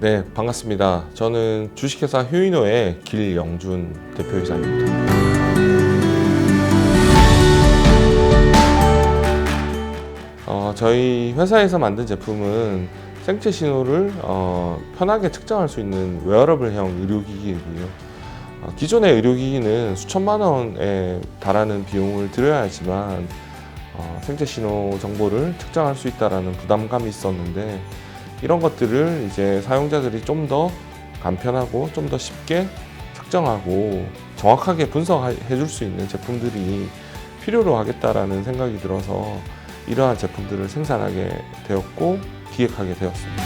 네, 반갑습니다. 저는 주식회사 휴이노의 길영준 대표이사입니다. 어, 저희 회사에서 만든 제품은 생체 신호를 어, 편하게 측정할 수 있는 웨어러블형 의료기기이고요. 어, 기존의 의료기기는 수천만 원에 달하는 비용을 들여야 하지만 어, 생체 신호 정보를 측정할 수 있다라는 부담감이 있었는데 이런 것들을 이제 사용자들이 좀 더 간편하고 좀 더 쉽게 측정하고 정확하게 분석해 줄 수 있는 제품들이 필요로 하겠다라는 생각이 들어서 이러한 제품들을 생산하게 되었고 기획하게 되었습니다.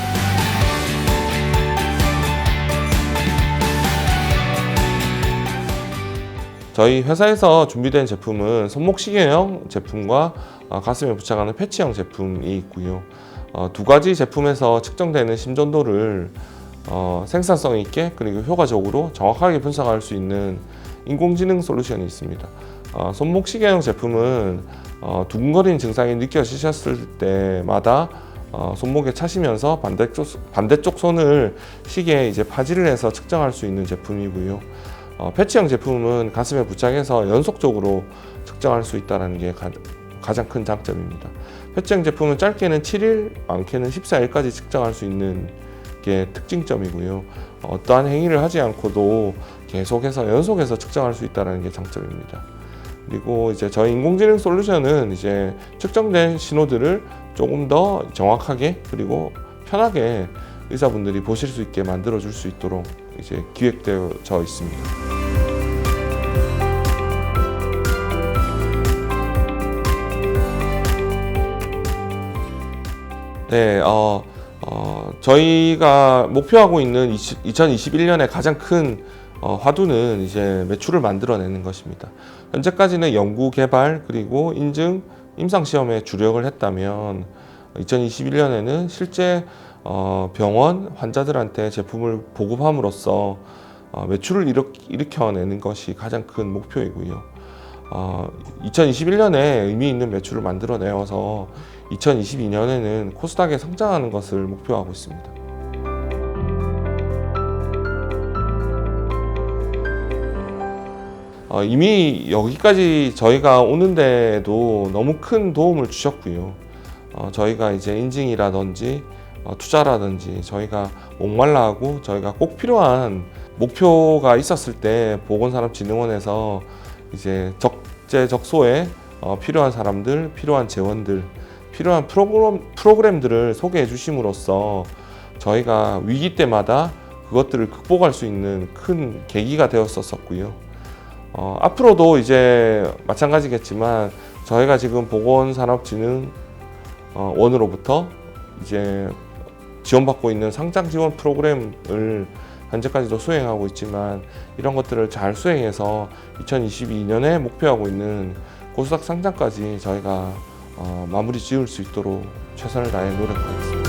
저희 회사에서 준비된 제품은 손목시계형 제품과 어, 가슴에 부착하는 패치형 제품이 있고요. 어, 두 가지 제품에서 측정되는 심전도를 어, 생산성 있게 그리고 효과적으로 정확하게 분석할 수 있는 인공지능 솔루션이 있습니다. 어, 손목시계형 제품은 어, 두근거리는 증상이 느껴지셨을 때마다 어, 손목에 차시면서 반대쪽, 반대쪽 손을 시계에 이제 파지를 해서 측정할 수 있는 제품이고요. 어, 패치형 제품은 가슴에 부착해서 연속적으로 측정할 수 있다는 게 가, 가장 큰 장점입니다. 패치형 제품은 짧게는 7일, 많게는 14일까지 측정할 수 있는 게 특징점이고요. 어, 어떠한 행위를 하지 않고도 계속해서 연속해서 측정할 수 있다는 게 장점입니다. 그리고 이제 저희 인공지능 솔루션은 이제 측정된 신호들을 조금 더 정확하게 그리고 편하게 의사분들이 보실 수 있게 만들어 줄 수 있도록 이제 기획되어 있습니다. 네, 어, 어, 저희가 목표하고 있는 20, 2021년에 가장 큰 어, 화두는 이제 매출을 만들어내는 것입니다. 현재까지는 연구 개발 그리고 인증 임상 시험에 주력을 했다면 2021년에는 실제 어, 병원 환자들한테 제품을 보급함으로써 어, 매출을 일으, 일으켜내는 것이 가장 큰 목표이고요. 어, 2021년에 의미 있는 매출을 만들어내어서 2022년에는 코스닥에 성장하는 것을 목표하고 있습니다. 어, 이미 여기까지 저희가 오는데도 너무 큰 도움을 주셨고요. 어, 저희가 이제 인증이라든지 어, 투자라든지 저희가 목말라하고 저희가 꼭 필요한 목표가 있었을 때 보건산업진흥원에서 이제 적재적소에 어, 필요한 사람들, 필요한 재원들, 필요한 프로그램, 프로그램들을 소개해 주심으로써 저희가 위기 때마다 그것들을 극복할 수 있는 큰 계기가 되었었고요. 어, 앞으로도 이제 마찬가지겠지만 저희가 지금 보건산업진흥 어, 원으로부터 이제 지원받고 있는 상장 지원 프로그램을 현재까지도 수행하고 있지만 이런 것들을 잘 수행해서 2022년에 목표하고 있는 고수닥 상장까지 저희가 어, 마무리 지을 수 있도록 최선을 다해 노력하겠습니다.